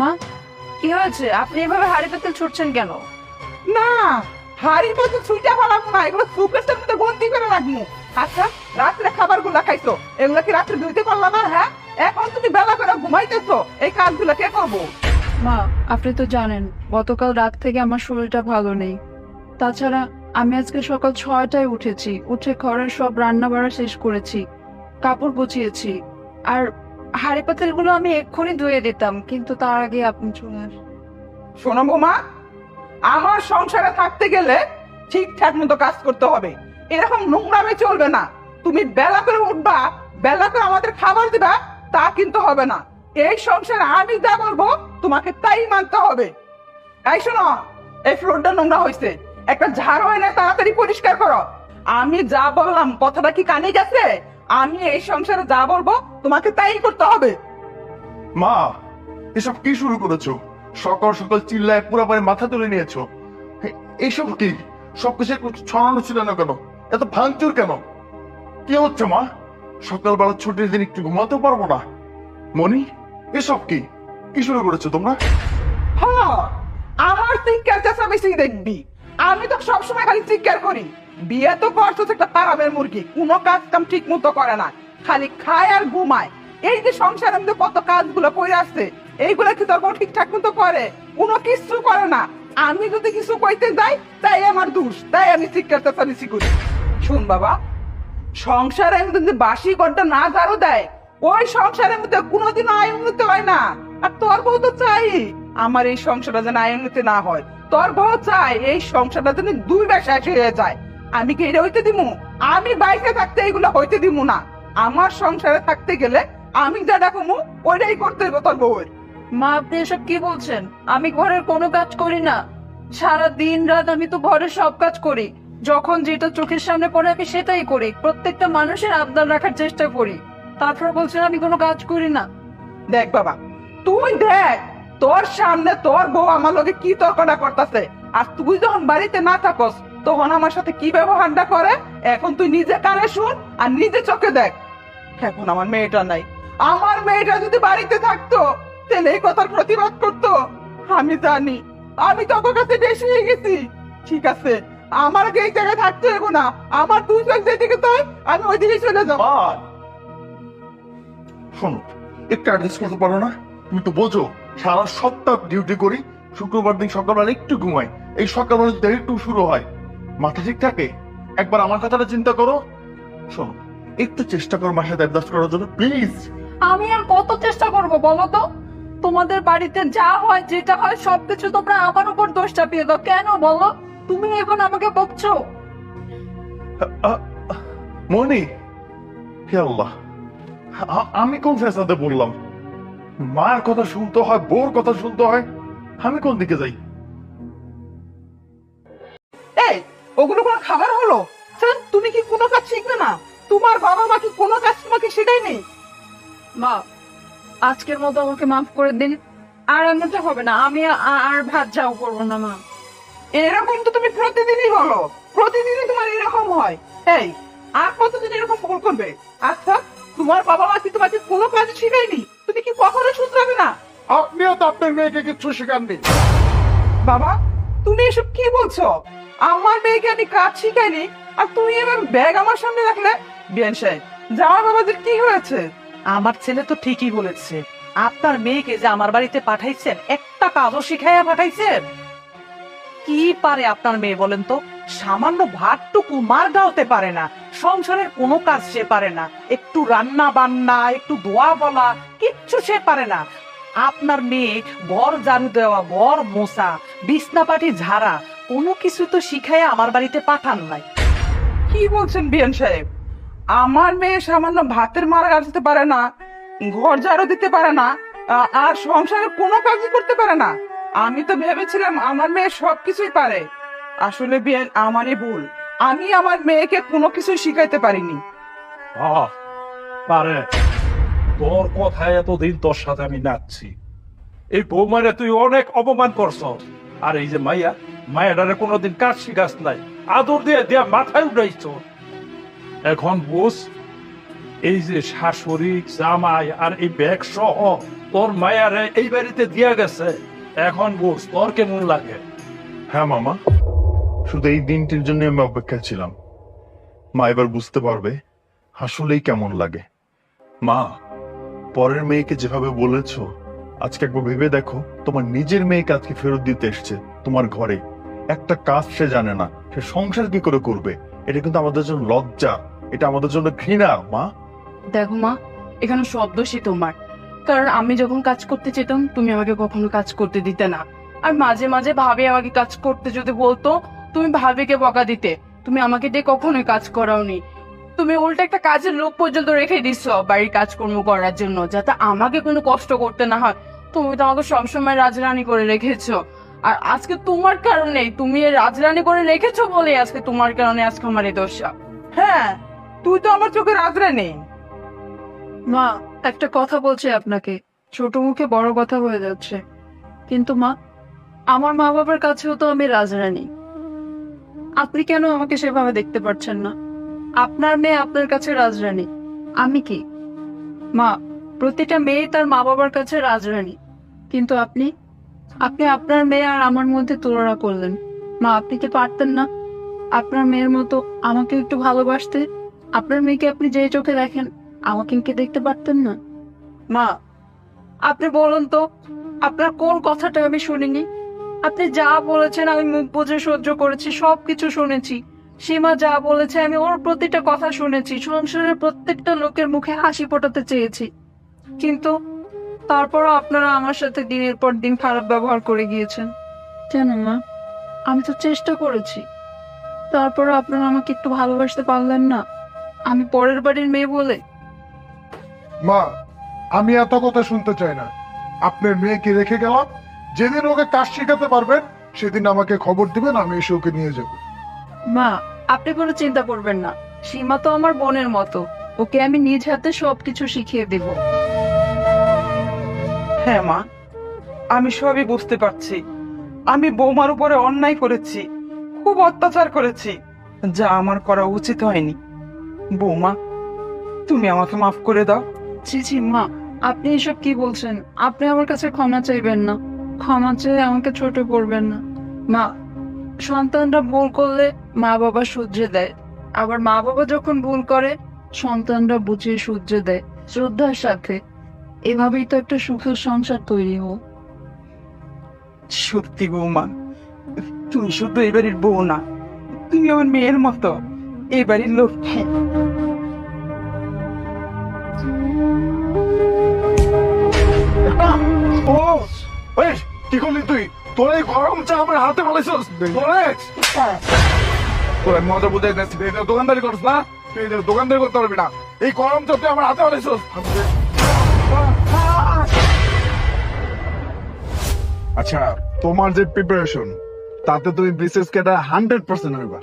মা কি হয়েছে? আপনি এভাবে হাড়ি পাতিল ছুটছেন কেন? না হাড়ি মতো ছুইটা ফেলাম না এগুলো সুকেশের মধ্যে বন্দি করে রাখব আচ্ছা রাত্রে খাবারগুলা খাইছো? এগুলো কি রাত্রে ধুইতে পারলা না হ্যাঁ? এখন তুমি বেলা করে ঘুমাইতেছো এই কাজগুলো কে করব? মা আপনি তো জানেন গতকাল রাত থেকে আমার শরীরটা ভালো নেই। তাছাড়া আমি আজকে সকাল ছয়টায় উঠেছি উঠে ঘরের সব রান্না বাড়া শেষ করেছি কাপড় গুছিয়েছি। আর হাড়ি পাতিলগুলো আমি এক্ষুনি ধুয়ে দিতাম, কিন্তু তার আগে আপনি চলে আসেন। শোনো বৌমা, আমার সংসারে থাকতে গেলে ঠিকঠাক মতো কাজ করতে হবে। এরকম নোংরামে চলবে না। তুমি বেলা করে উঠবা, বেলা করে আমাদের খাবার দিবা, তা কিন্তু হবে না। এই সংসারে আমি যা বলব, তোমাকে তাই মানতে হবে। এই শোনো, এই ফ্লোরটা নোংরা হয়েছে। একটা ঝাড়ু হয় না তাড়াতাড়ি পরিষ্কার করো। আমি যা বললাম, কথাটা কি কানে গেছে? আমি এই সংসারে যা বলব তোমাকে তাই করতে হবে। মা এসব কি শুরু করেছ? সকাল সকাল চিল্লায় পুরো পারে মাথা তুলে নিয়েছো। এইসব কি? সবকিছু ছড়ানো ছিল না কেন? এত ভাঙচুর কেন? কি হচ্ছে মা? সকালবেলা ছুটির দিন একটু ঘুমাতে পারব না। মনি এসব কি? কি শুরু করেছ তোমরা? হ্যাঁ আমার চিৎকার চেঁচামেচি দেখবি। আমি তো সবসময় খালি চিৎকার করি। বিয়ে তো করছ একটা পারামের মুরগি, কোনো কাজ কাম ঠিক মতো করে না, খালি খায় আর ঘুমায়। এই যে সংসারের মধ্যে কত কাজগুলো করে আসছে, এইগুলো কি তোর ঠিকঠাক মতো করে? কোনো কিছু করে না। আমি যদি কিছু কইতে যাই, তাই আমার দোষ, তাই আমি চিৎকার চেঁচামেচি করি। শুন বাবা মধ্যে যদি বাসি ঘরটা না ঝাড়ু দেয়, ওই সংসারের মধ্যে কোনোদিন আয় উন্নতি হয় না। আর তোর বউ তো চাই, আমার এই সংসারটা যেন আয় উন্নতি না হয়। তোর বউ চাই এই সংসারটা যেন দুই বেশা হয়ে যায়। আমি কি এটা হইতে দিমু? আমি বাইরে থাকতে এগুলো হইতে দিমু না। আমার সংসারে থাকতে গেলে আমি যা ডাকুমু ওইটাই করতে হবে তোর বউয়ের। মা আপনি এসব কি বলছেন? আমি ঘরের কোনো কাজ করি না। সারা দিন রাত আমি তো ঘরের সব কাজ করি। যখন যেটা চোখের সামনে পড়ে আমি সেটাই করি। প্রত্যেকটা মানুষের আবদার রাখার চেষ্টা করি। তারপর বলছেন আমি কোনো কাজ করি না। দেখ বাবা তুই দেখ তোর সামনে তোর বউ আমার লোকে কি তর্কটা করতেছে। আর তুই যখন বাড়িতে না থাকস তখন আমার সাথে কি ব্যবহারটা করে? এখন তুই নিজে কানে শুন আর নিজে চোখে দেখ। এখন আমার মেয়েটা নাই। আমার মেয়েটা যদি বাড়িতে থাকতো, তাহলে এই কথার প্রতিবাদ করতো। আমি জানি, আমি তোর কাছে বেশি হয়ে গেছি। ঠিক আছে, আমার আগে এই জায়গায় থাকতে হবে না, আমার দুই চোখ যেদিকে তাই, আমি ওই দিকে চলে যাব। শোনো, একটু অ্যাডজাস্ট করতে পারো না? তুমি তো বোঝো, সারা সপ্তাহ ডিউটি করি, শুক্রবার দিন সকালবেলা একটু ঘুমাই। এই সকালবেলা যদি একটু শুরু হয় মাথা ঠিক থাকে? একবার আমার কথাটা চিন্তা করো। শোনো একটু চেষ্টা করো মাসে অ্যাডজাস্ট করার জন্য প্লিজ। আমি আর কত চেষ্টা করব বলো তো? তোমাদের বাড়িতে যা হয় যেটা হয় সবকিছু তোমরা আমার উপর দোষ চাপিয়ে দাও। কেন বলো? তুমি এখন আমাকে বকছো। মনি হে আল্লাহ আমি কোন ফেসাতে বললাম? মায়ের কথা শুনতে হয় বোর কথা শুনতে হয়। আমি কোন দিকে যাই? এই ওগুলো কোনো খাবার হলো? স্যার তুমি কি কোনো কাজ শিখবে না? তোমার বাবা মা কি কোনো কাজ তোমাকে শেখাই নেই মা আজকের মতো আমাকে মাফ করে দিন। আর এমনটা হবে না আমি আর ভাত যাও করব না মা। এরকম তো তুমি প্রতিদিনই বলো প্রতিদিনই তোমার এরকম হয়। এই আর কতদিন এরকম ভুল করবে? আচ্ছা তোমার বাবা মা কি তোমাকে কোনো কাজ শেখায়নি? তুমি কি কখনো শুধরাবে না? আপনিও তো আপনার মেয়েকে কিছু শেখাননি। বাবা তুমি এসব কি বলছো? আমার মেয়েকে আমি কাজ শিখাইনি, আর তুমি এবার ব্যাগ আমার সামনে রাখলে? বিয়ান সাহেব বাবাদের কি হয়েছে? আমার ছেলে তো ঠিকই বলেছে। আপনার মেয়েকে যে আমার বাড়িতে পাঠাইছেন, একটা কাজও শিখাইয়া পাঠাইছেন? কি পারে আপনার মেয়ে বলেন তো? সামান্য ভাতটুকু মার গাওতে পারে না, সংসারের কোনো কাজ সে পারে না। একটু রান্না বান্না, একটু দোয়া বলা, কিচ্ছু সে পারে না। আপনার মেয়ে ঘর ঝাড়ু দেওয়া ঘর মোছা বিছনা পাটি ঝাড়া কোনো কিছু তো শিখাইয়া আমার বাড়িতে পাঠান নাই। কি বলছেন বিয়ান সাহেব? আমার মেয়ে সামান্য ভাতের মারা গাছতে পারে না, ঘর ঝাড়ু দিতে পারে না আর সংসারের কোনো কাজই করতে পারে না। আমি তো ভেবেছিলাম আমার মেয়ে সবকিছুই পারে। আসলে বিয়ান আমারই ভুল। আমি আমার মেয়েকে কোনো কিছু শিখাইতে পারিনি। পারে। তোর কথায় এতদিন তোর সাথে আমি নাচছি। এই বৌমারে তুই অনেক অপমান করছ আর এই যে মাইয়া মায়েরারে কোনোদিন কাজ শিখাস নাই। আদর দিয়ে দিয়া মাথায় উঠাইছ। এখন বুঝ, এই যে শাশুড়ি, জামাই আর এই ব্যাগ সহ তোর মায়ারে এই বাড়িতে দিয়া গেছে, এখন বুঝ, তোর কেমন লাগে? হ্যাঁ মামা, শুধু এই দিনটির জন্য আমি অপেক্ষা ছিলাম। মা এবার বুঝতে পারবে আসলেই কেমন লাগে। মা, পরের মেয়েকে যেভাবে বলেছ, আজকে একবার ভেবে দেখো, তোমার নিজের মেয়েকে আজকে ফেরত দিতে এসছে, তোমার ঘরে। একটা কাজ সে জানে না, সে সংসার কি করে করবে? এটা কিন্তু আমাদের জন্য লজ্জা, এটা আমাদের জন্য ঘৃণা, মা। দেখো মা, এখানে সব দোষই তোমার। কারণ আমি যখন কাজ করতে চেতাম তুমি আমাকে কখনো কাজ করতে দিতে না। আর মাঝে মাঝে ভাবে আমাকে কাজ করতে যদি বলতো, তুমি ভাবিকে বকা দিতে। তুমি আমাকে দিয়ে কখনোই কাজ করাওনি। তুমি উল্টা একটা কাজের লোক পর্যন্ত রেখে দিচ্ছ বাড়ির কাজকর্ম করার জন্য, যাতে আমাকে কোনো কষ্ট করতে না হয়। তুমি তো আমাকে সবসময় রাজরানী করে রেখেছো। আর আজকে তোমার কারণেই তুমি রাজরানী করে রেখেছো বলে আজকে তোমার কারণে আজকে আমার এই দশা। হ্যাঁ তুই তো আমার চোখে রাজরা নেই মা, একটা কথা বলছি আপনাকে। ছোট মুখে বড় কথা হয়ে যাচ্ছে। কিন্তু মা, আমার মা বাবার কাছেও তো আমি রাজরানী। আপনি কেন আমাকে সেভাবে দেখতে পাচ্ছেন না? আপনার মেয়ে আপনার কাছে রাজরানী। আমি কি? মা, প্রতিটা মেয়ে তার মা বাবার কাছে রাজরানী। কিন্তু আপনি? আপনি আপনার মেয়ে আর আমার মধ্যে তুলনা করলেন। মা, আপনি কি পারতেন না? আপনার মেয়ের মতো আমাকে একটু ভালোবাসতে। আপনার মেয়েকে আপনি যে চোখে দেখেন, আমাকে কি দেখতে পারতেন না? মা, আপনি বলুন তো, আপনার কোন কথাটা আমি শুনিনি? আপনি যা বলেছেন, আমি মুখ বুঝে সহ্য করেছি, সবকিছু শুনেছি। সীমা যা বলেছে, আমি ওর প্রতিটা কথা শুনেছি। সংসারের প্রত্যেকটা লোকের মুখে হাসি ফোটাতে চেয়েছি। কিন্তু তারপরও আপনারা আমার সাথে দিনের পর দিন খারাপ ব্যবহার করে গিয়েছেন। কেন মা? আমি তো চেষ্টা করেছি। তারপরও আপনারা আমাকে একটু ভালোবাসতে পারলেন না। আমি পরের বাড়ির মেয়ে বলে। মা আমি এত কথা শুনতে চাই না। আপনার মেয়েকে রেখে গেলাম? যেদিন ওকে কাজ শেখাতে পারবেন সেদিন আমাকে খবর দিবেন আমি এসে ওকে নিয়ে যাব। মা আপনি কোনো চিন্তা করবেন না। সীমা তো আমার বোনের মতো। ওকে আমি নিজ হাতে সবকিছু শিখিয়ে দেব। হ্যাঁ মা। আমি সবই বুঝতে পারছি। আমি বৌমার উপরে অন্যায় করেছি, খুব অত্যাচার করেছি। যা আমার করা উচিত হয়নি। বৌমা, তুমি আমাকে মাফ করে দাও। ছি ছি, মা, আপনি এসব কি বলছেন? আপনি আমার কাছে ক্ষমা চাইবেন না। ক্ষমা চেয়ে আমাকে ছোট করবেন না। মা, সন্তানরা ভুল করলে মা বাবা সূর্যে দেয়। আবার মা বাবা যখন ভুল করে, সন্তানরা বুঝিয়ে সূর্যে দেয়। শ্রদ্ধার সাথে। এভাবেই তো একটা সুখের সংসার তৈরি হোক। সত্যি বৌমা তুমি শুধু এই বাড়ির বউ না তুমি আমার মেয়ের মতো এই বাড়ির লক্ষ্মী। ও কি করলি তুই? তোর এই গরম চা আমার হাতে ফেলেছিস। তোরে তোর মজা বুঝে দোকানদারি করছ না? তুই দোকানদারি করতে পারবি না। এই গরম চা তুই আমার হাতে ফেলেছিস। আচ্ছা তোমার যে প্রিপারেশন তাতে তুমি বিশেষ কেটা হান্ড্রেড পার্সেন্ট হইবা।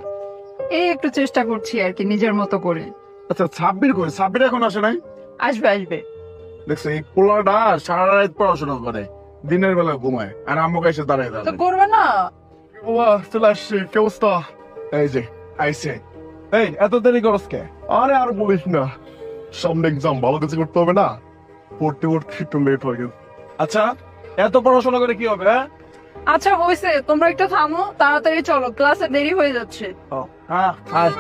এই একটু চেষ্টা করছি আর কি নিজের মতো করে। আচ্ছা ছাব্বির করে ছাব্বির এখন আসে নাই? আসবে আসবে। দেখছ এই পোলাটা সারা রাত পড়াশোনা করে দিনের বেলা ঘুমায় আর আমাকে এসে দাঁড়ায় তো করবে না? বাবা চলে আসছে কি অবস্থা? এই যে আইসে। এই এত দেরি করস কে? আরে আর বলিস না। সামনে এক্সাম ভালো কিছু করতে হবে না? পড়তে পড়তে একটু লেট হয়ে গেছে। আচ্ছা এত পড়াশোনা করে কি হবে হ্যাঁ? আচ্ছা হয়েছে। তোমরা একটু থামো তাড়াতাড়ি চলো। ক্লাসে দেরি হয়ে যাচ্ছে। হ্যাঁ আয়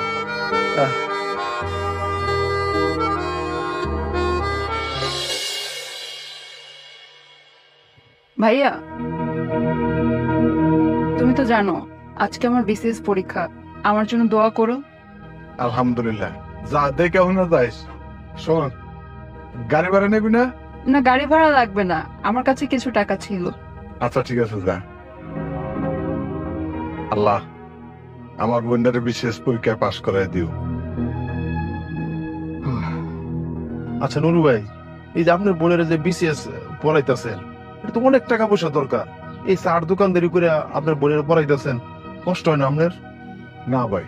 ভাইয়া তুমি তো জানো আজকে আমার বিসিএস পরীক্ষা। আমার জন্য দোয়া করো। আলহামদুলিল্লাহ। যা দেখে না যাইস। শোন গাড়ি ভাড়া নেবি না? না গাড়ি ভাড়া লাগবে না। আমার কাছে কিছু টাকা ছিল। আচ্ছা ঠিক আছে যা। আল্লাহ আমার বোনটারে বিশেষ পরীক্ষায় পাশ করায় দিও। আচ্ছা নুরু ভাই এই যে আপনার বোনের যে বিসিএস পড়াইতেছেন এটা তো অনেক টাকা পয়সা দরকার। এই চার দোকানদারি করে আপনার বোনের পড়াইতেছেন কষ্ট হয় না আপনার? না ভাই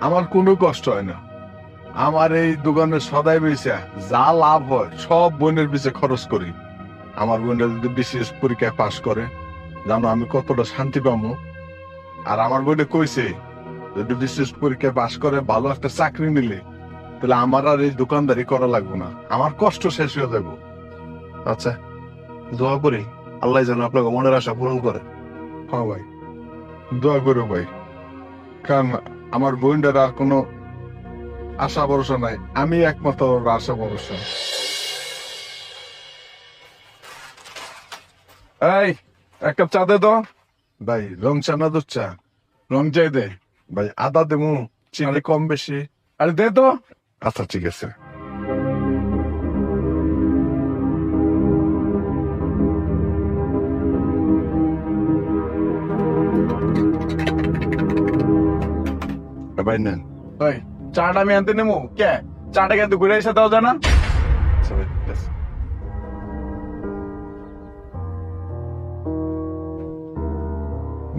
আমার কোনো কষ্ট হয় না। আমার এই দোকানে সদাই বেচা যা লাভ হয় সব বোনের পিছে খরচ করি। আমার বোনটা যদি বিশেষ পরীক্ষায় পাশ করে জানো আমি কতটা শান্তি পাবো? আর আমার বোনে কইছে যদি বিশেষ পরীক্ষায় পাশ করে ভালো একটা চাকরি নিলে তাহলে আমার আর এই দোকানদারি করা লাগবে না। আমার কষ্ট শেষ হয়ে যাব। আচ্ছা দোয়া করি আল্লাহ যেন আপনাকে মনের আশা পূরণ করে। হ্যাঁ ভাই দোয়া করো ভাই। কারণ আমার বোনটার আর কোনো আশা ভরসা নাই। আমি একমাত্র আশা ভরসা। এই এক কাপ চা দে তো। ভাই রং চা না দুধ চা? রং চাই দে। ভাই আদা দেবো চিনি কম বেশি। আরে দে তো। আচ্ছা ঠিক আছে। ভাই নেন। ওই চাটা আমি আনতে নেব কে চাটা কিন্তু ঘুরে এসে দাও জানা আচ্ছা আছে।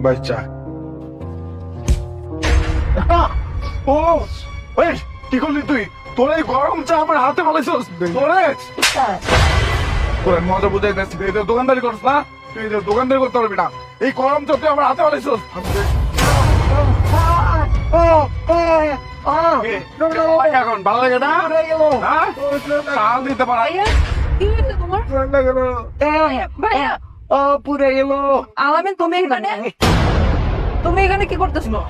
ভাই চা ও ওই কি করলি তুই তোর এই গরম চা আমার হাতে ফেলেছিস তোরে তোর মজা বুঝাই দিচ্ছি তুই তো দোকানদারি করছ না তুই তো দোকানদারি করতে পারবি না এই গরম চা তুই আমার হাতে ফেলেছিস এখন ভালো লাগে না? দিতে পারা ভাইয়া কি হয়েছে তোমার? ভাইয়া ও পুরে গেল। আলামিন তুমি এখানে? তুমি এখানে কি করতেছো?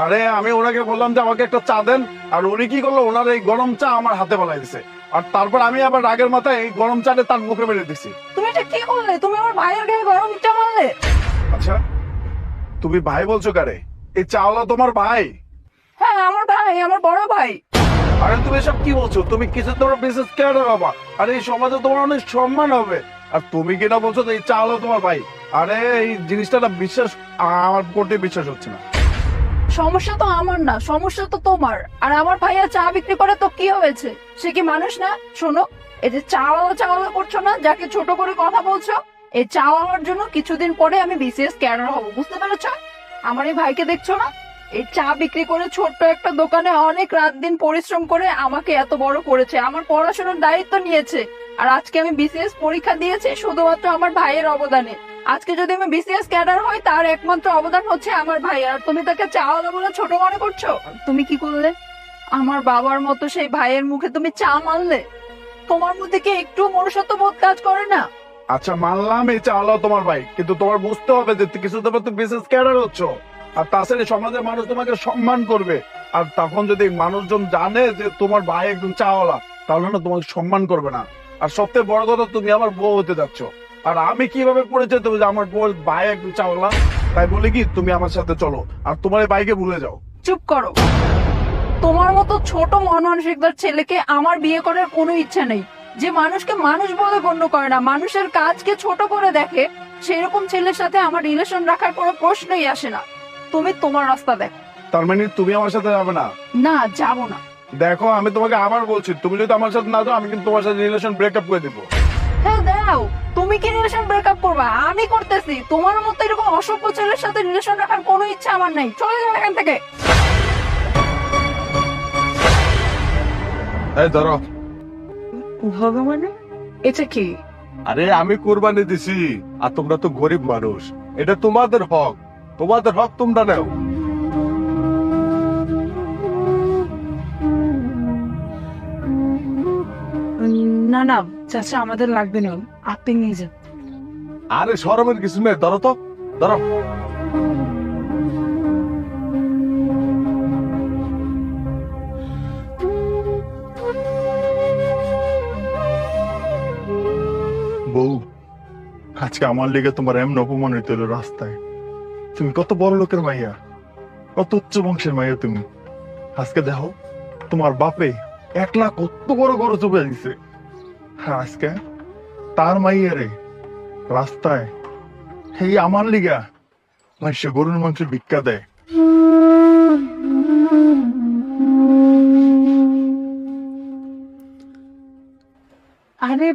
আরে আমি ওনাকে বললাম যে আমাকে একটা চা দেন। আর উনি কি করল? ওনার এই গরম চা আমার হাতে বলাই দিছে। আর তারপর আমি আবার রাগের মাথায় এই গরম চাটা তার মুখে মেরে দিছি। তুমি এটা কি করলে তুমি আমার ভাইয়ের গায়ে গরম ইটা মারলে? আচ্ছা তুমি ভাই বলছো কারে? এই চাওলা তোমার ভাই। আমার ভাই আমার বড় ভাই। আরে তুমি এসব কি বলছো? তুমি কিছু তোমার বিশেষ কেয়ার বাবা আরে এই সমাজে তোমার অনেক সম্মান হবে। আর তুমি কিনা বলছো এই তোমার ভাই। আরে এই জিনিসটা না বিশ্বাস আমার কোটে বিশ্বাস হচ্ছে না। সমস্যা তো আমার না সমস্যা তো তোমার। আর আমার ভাইয়া চা বিক্রি করে তো কি হয়েছে? সে কি মানুষ না? শোনো এই যে চাওয়ালা চাওয়ালা করছ না যাকে ছোট করে কথা বলছো এই চাওয়ালার জন্য কিছুদিন পরে আমি বিসিএস ক্যাডার হব বুঝতে পেরেছ? আমার এই ভাইকে দেখছ না? এই চা বিক্রি করে ছোট্ট একটা দোকানে অনেক রাত দিন পরিশ্রম করে আমাকে এত বড় করেছে। আমার পড়াশোনার দায়িত্ব নিয়েছে। আর আজকে আমি বিসিএস পরীক্ষা দিয়েছি শুধুমাত্র আমার ভাইয়ের অবদানে। আজকে যদি আমি বিসিএস ক্যাডার হই তার একমাত্র অবদান হচ্ছে আমার ভাই। আর তুমি তাকে চাওয়ালা বলে ছোট মনে করছ? তুমি কি করলে? আমার বাবার মতো সেই ভাইয়ের মুখে তুমি চা মারলে? তোমার মধ্যে কি একটু মনুষ্যত্ব বোধ কাজ করে না? আচ্ছা মানলাম এই চাওলা তোমার ভাই কিন্তু তোমার বুঝতে হবে যে কিছু তোমার তো বিসিএস ক্যাডার হচ্ছ। আর তাছাড়া সমাজের মানুষ তোমাকে সম্মান করবে। আর তখন যদি মানুষজন জানে যে তোমার ভাই একদম চাওয়ালা, তাহলে না তোমাকে সম্মান করবে না। আর সবথেকে বড় কথা, তুমি আমার বউ হতে যাচ্ছ। আর আমি কীভাবে পরিচয় দেবো যে আমার বউ ভাই একদম চাওয়ালা? তাই বলে কি, তুমি আমার সাথে চলো। আর তোমার এই ভাইকে ভুলে যাও। চুপ করো। তোমার মতো ছোট মন মানসিকতার ছেলেকে আমার বিয়ে করার কোনো ইচ্ছা নেই। যে মানুষকে মানুষ বলে গণ্য করে না, মানুষের কাজকে ছোট করে দেখে, সেরকম ছেলের সাথে আমার রিলেশন রাখার কোনো প্রশ্নই আসে না। তুমি তোমার রাস্তা দেখো। তার মানে তুমি আমার সাথে যাবে না? না যাব না। দেখো আমি তোমাকে আবার বলছি তুমি যদি আমার সাথে না যাও আমি কিন্তু তোমার সাথে রিলেশন ব্রেকআপ করে দিবো। হ্যাঁ দাও তুমি কি রিলেশন ব্রেকআপ করবা? আমি করতেছি। তোমার মতো এরকম অসভ্য ছেলের সাথে রিলেশন রাখার কোনো ইচ্ছা আমার নাই। চলে যাও এখান থেকে। এই ধরো। ভগবান এটা কি? আরে আমি কোরবানি দিছি আর তোমরা তো গরিব মানুষ। এটা তোমাদের হক। তোমাদের হক তোমরা নাও না না চাচা আমাদের লাগবে না। আপনি নিয়ে যান। আরে সরমের কিছু নেই। ধরো তো ধরো। বউ আজকে আমার লেগে তোমার এমন অপমানিত হলো রাস্তায়। তুমি কত বড় লোকের মাইয়া, কত উচ্চ বংশের মাইয়া তুমি। আজকে দেখো, তোমার বাপে এক লাখ কত বড় বড় চোপে দিছে। হ্যাঁ আজকে তার মাইয়া রে রাস্তায় আমার লিগা মানুষ গরুর মাংস ভিক্ষা দেয়। আরে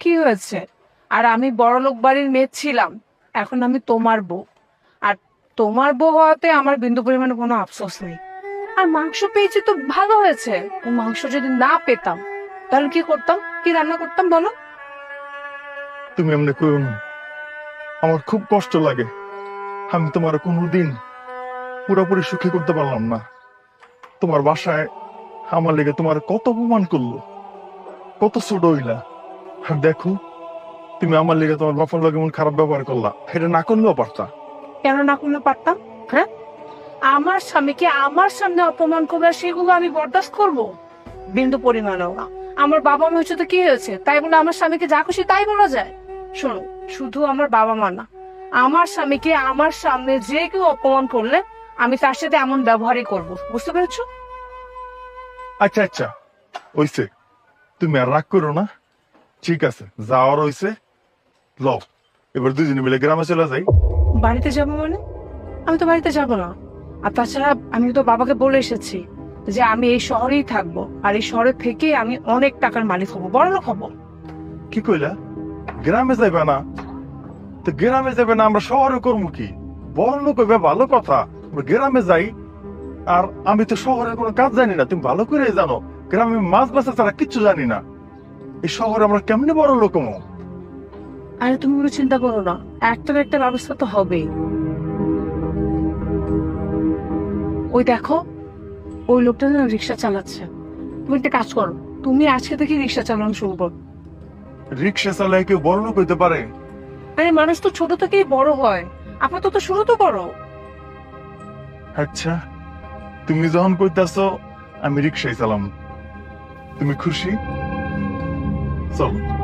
কি হয়েছে? আর আমি বড়লোক বাড়ির মেয়ে ছিলাম, এখন আমি তোমার বউ। তোমার বউ হওয়াতে আমার বিন্দু পরিমাণে কোনো আফসোস নেই। আর মাংস পেয়েছি তো ভালো হয়েছে। ও মাংস যদি না পেতাম, তাহলে কি করতাম? কি রান্না করতাম বলো? তুমি এমনি করো না। আমার খুব কষ্ট লাগে। আমি তোমার কোনোদিন পুরোপুরি সুখী করতে পারলাম না। তোমার বাসায় আমার লেগে তোমার কত অপমান করল, কত ছোট হইলা। আর দেখো, তুমি আমার লেগে তোমার বাপার লগে এমন খারাপ ব্যবহার করলা। এটা না করলেও পারতা। কেন না করলে পারতাম হ্যাঁ? আমার স্বামীকে আমার সামনে অপমান করবে, সেগুলো আমি বরদাস্ত করব? বিন্দু পরিমাণেও না আমার বাবা মা হচ্ছে কি হয়েছে? তাই বলে আমার স্বামীকে যা খুশি তাই বলা যায়। শোনো, শুধু আমার বাবা মা না, আমার স্বামীকে আমার সামনে যে কেউ অপমান করলে আমি তার সাথে এমন ব্যবহারই করব। বুঝতে পেরেছ? আচ্ছা আচ্ছা। ওইসে তুমি আর রাগ করো না। ঠিক আছে, যাওয়ার হইছে। লও, এবার দুজনে মিলে গ্রামে চলে যাই। বাড়িতে যাব মানে? আমি তো বাড়িতে যাব না। আর তাছাড়া আমি তো বাবাকে বলে এসেছি যে আমি এই শহরেই থাকব। আর এই শহরে থেকে আমি অনেক টাকার মালিক হব। বড় লোক হব। কি কইলা? গ্রামে যাবে না? তো গ্রামে যাবে না, আমরা শহরে করব কি? বড় লোক হইবে ভালো কথা। গ্রামে যাই। আর আমি তো শহরে কোনো কাজ জানি না। তুমি ভালো করে জানো। গ্রামে মাছ বাসা ছাড়া কিচ্ছু জানি না। এই শহরে আমরা কেমনে বড় লোক হব? আরে তুমি কোনো চিন্তা করো না। একটা না একটা ব্যবস্থা তো হবেই। ওই দেখো ওই লোকটা যেন রিক্সা চালাচ্ছে। তুমি একটা কাজ করো তুমি আজকে থেকে রিক্সা চালানো শুরু করো। রিক্সা চালায় কেউ বড় লোক হইতে পারে? আরে মানুষ তো ছোট থেকেই বড় হয়। আপাতত শুরু তো করো। আচ্ছা তুমি যখন কইতাছো আমি রিক্সায় চালাম। তুমি খুশি? চলো।